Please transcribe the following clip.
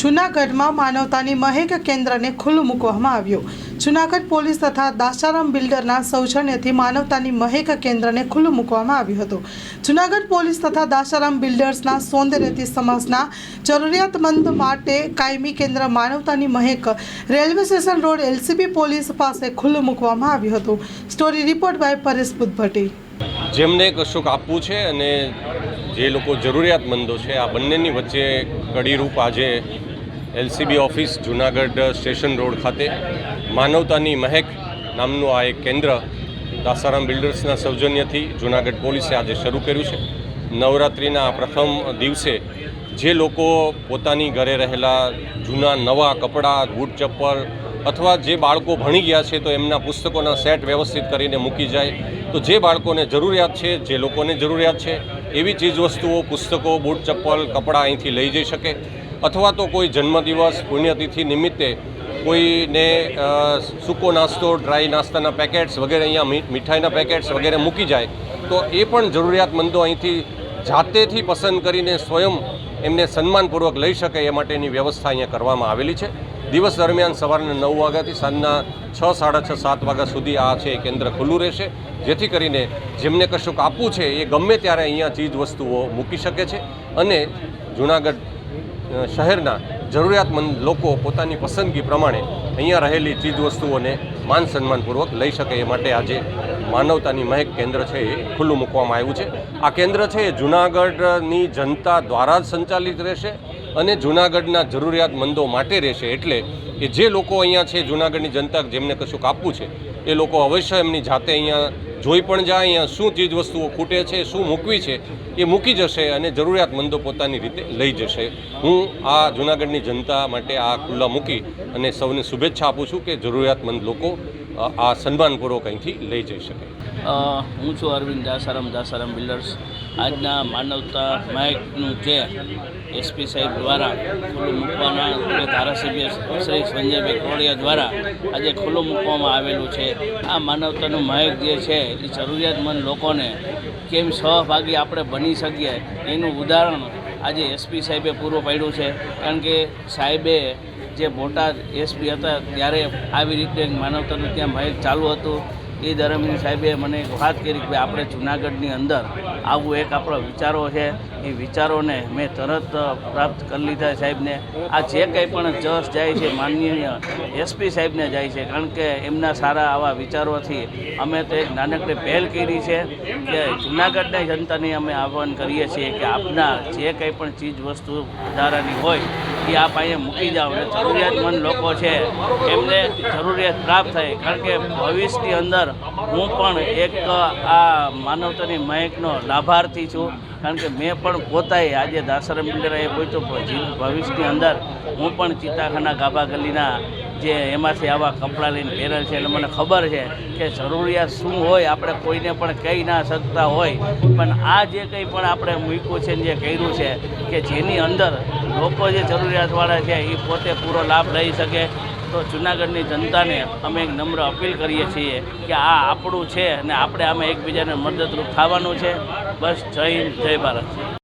જૂનાગઢમાં માનવતાની મહેક કેન્દ્રને ખુલ્લું મૂકવામાં આવ્યું. જૂનાગઢ પોલીસ તથા દાસારામ બિલ્ડરના સૌજન્યથી માનવતાની મહેક કેન્દ્રને ખુલ્લું મૂકવામાં આવ્યું હતું. જૂનાગઢ પોલીસ તથા દાસારામ બિલ્ડર્સના સૌંદર્યથી સમાજના જરૂરિયાતમંદ માટે કાયમી કેન્દ્ર માનવતાની મહેક railway station road LCB police પાસે ખુલ્લું મૂકવામાં આવ્યું હતું. Story report by Paresh Buddhabhatti જેમને કશુંક આપવું છે અને જે લોકો જરૂરિયાતમંદો છે, આ બંનેની વચ્ચે કડીરૂપ આજે LCB office, Junagadh station road ખાતે માનવતાની મહેક નામનું આ એક કેન્દ્ર દાસારામ બિલ્ડર્સના સૌજન્યથી જુનાગઢ પોલીસે આજે શરૂ કર્યું છે. નવરાત્રિના પ્રથમ દિવસે જે લોકો પોતાની ઘરે રહેલા જૂના નવા કપડાં, બૂટ ચપ્પલ અથવા જે બાળકો ભણી ગયા છે તો એમના પુસ્તકોના સેટ વ્યવસ્થિત કરીને મૂકી જાય. તો જે બાળકોને જરૂરિયાત છે, જે લોકોને જરૂરિયાત છે, એવી ચીજવસ્તુઓ, પુસ્તકો, બૂટ ચપ્પલ, કપડાં અહીંથી લઈ જઈ શકે. અથવા તો કોઈ જન્મદિવસ, પુણ્યતિથિ નિમિત્તે કોઈને સૂકો નાસ્તો, ડ્રાય નાસ્તાના પેકેટ્સ વગેરે અહીંયા મીઠાઈના પેકેટ્સ વગેરે મૂકી જાય, તો એ પણ જરૂરિયાતમંદો અહીંથી જાતેથી પસંદ કરીને સ્વયં એમને સન્માનપૂર્વક લઈ શકે એ માટેની વ્યવસ્થા અહીંયા કરવામાં આવેલી છે. દિવસ દરમિયાન સવારના નવ વાગ્યાથી સાંજના છ, સાડા છ, સાત વાગ્યા સુધી આ છે કેન્દ્ર ખુલ્લું રહેશે, જેથી કરીને જેમને કશુંક આપવું છે એ ગમે ત્યારે અહીંયા ચીજ વસ્તુઓ મૂકી શકે છે અને જુનાગઢ શહેરના જરૂરિયાતમંદ લોકો પોતાની પસંદગી પ્રમાણે અહીંયા રહેલી ચીજવસ્તુઓને માન સન્માનપૂર્વક લઈ શકે એ માટે આજે માનવતાની મહેક કેન્દ્ર છે એ ખુલ્લું મૂકવામાં આવ્યું છે. આ કેન્દ્ર છે એ જુનાગઢની જનતા દ્વારા જ સંચાલિત રહેશે અને જુનાગઢના જરૂરિયાતમંદો માટે રહેશે એટલે કે જે લોકો અહીંયા છે જુનાગઢની જનતા જેમને કશુંક આપવું છે એ લોકો અવશ્ય એમની જાતે અહીંયા જોઈ પણ જાય અહીંયા શું ચીજ વસ્તુઓ ખૂટે છે, શું મૂકવી છે, એ મૂકી જશે અને જરૂરિયાતમંદો પોતાની રીતે લઈ જશે. હું આ જુનાગઢની જનતા માટે આ ખુલ્લા મૂકી અને સૌને શુભેચ્છા આપું છું કે જરૂરિયાતમંદ લોકો આ સન્માનપૂર્વક અહીંથી લઈ જઈ શકે. હું છું અરવિંદ દાસારામ દાસારામ બિલ્ડર્સ. આજના માનવતા મહેકનું જે એસપી સાહેબ દ્વારા ખુલ્લું મૂકવાના ધારાસભ્ય શ્રી સંજયભાઈ કોળિયા દ્વારા આજે ખુલ્લું મૂકવામાં આવેલું છે. આ માનવતાનું મહેક જે છે એ જરૂરિયાતમંદ લોકોને કેમ સહભાગી આપણે બની શકીએ? એનું ઉદાહરણ આજે એસપી સાહેબે પૂરું પાડ્યું છે. કારણ કે સાહેબે જે બોટાદ એસપી હતા, ત્યારે આવી રીતે માનવતાનું ત્યાં મહેક ચાલુ હતું. એ દરમિયાન સાહેબે મને એક વાત કરી કે આપણે જુનાગઢની અંદર આવું એક આપણો વિચારો છે. એ વિચારોને મેં તરત પ્રાપ્ત કરી લીધા સાહેબને. આ જે કંઈ પણ જસ જાય છે, માનનીય એસપી સાહેબને જાય છે, કારણ કે એમના સારા આવા વિચારોથી અમે તો એક નાનકડી પહેલ કરી છે કે જુનાગઢની જનતાને અમે આહ્વાન કરીએ છીએ કે આપના જે કંઈ પણ ચીજ વસ્તુ વધારાની હોય, એ આપ અહીંયા મૂકી જાઓ અને જરૂરિયાતમંદ લોકો છે, એમને જરૂરિયાત પ્રાપ્ત થાય. કારણ કે ભવિષ્યની અંદર હું પણ એક આ માનવતાની મહેકનો લાભાર્થી છું. કારણ કે મેં પણ પોતાએ આજે દાસરમ બિલ્ડર એ પહોંચ્યો ભવિષ્યની અંદર હું પણ ચિત્તાખાના ગાભા ગલીના જે એમાંથી આવા કપડાં લઈને પહેરેલ છે એટલે મને ખબર છે કે જરૂરિયાત શું હોય, આપણે કોઈને પણ કહી ના શકતા હોય. પણ આ જે કંઈ પણ આપણે મૂક્યું છે જે કર્યું છે કે જેની અંદર લોકો જે જરૂરિયાતવાળા છે એ પોતે પૂરો લાભ લઈ શકે, તો જુનાગઢની જનતાને અમે એક નમ્ર અપીલ કરીએ છીએ કે આ આપણું છે અને આપણે આમાં એકબીજાને મદદરૂપ થવાનું છે. બસ જય જય ભારત.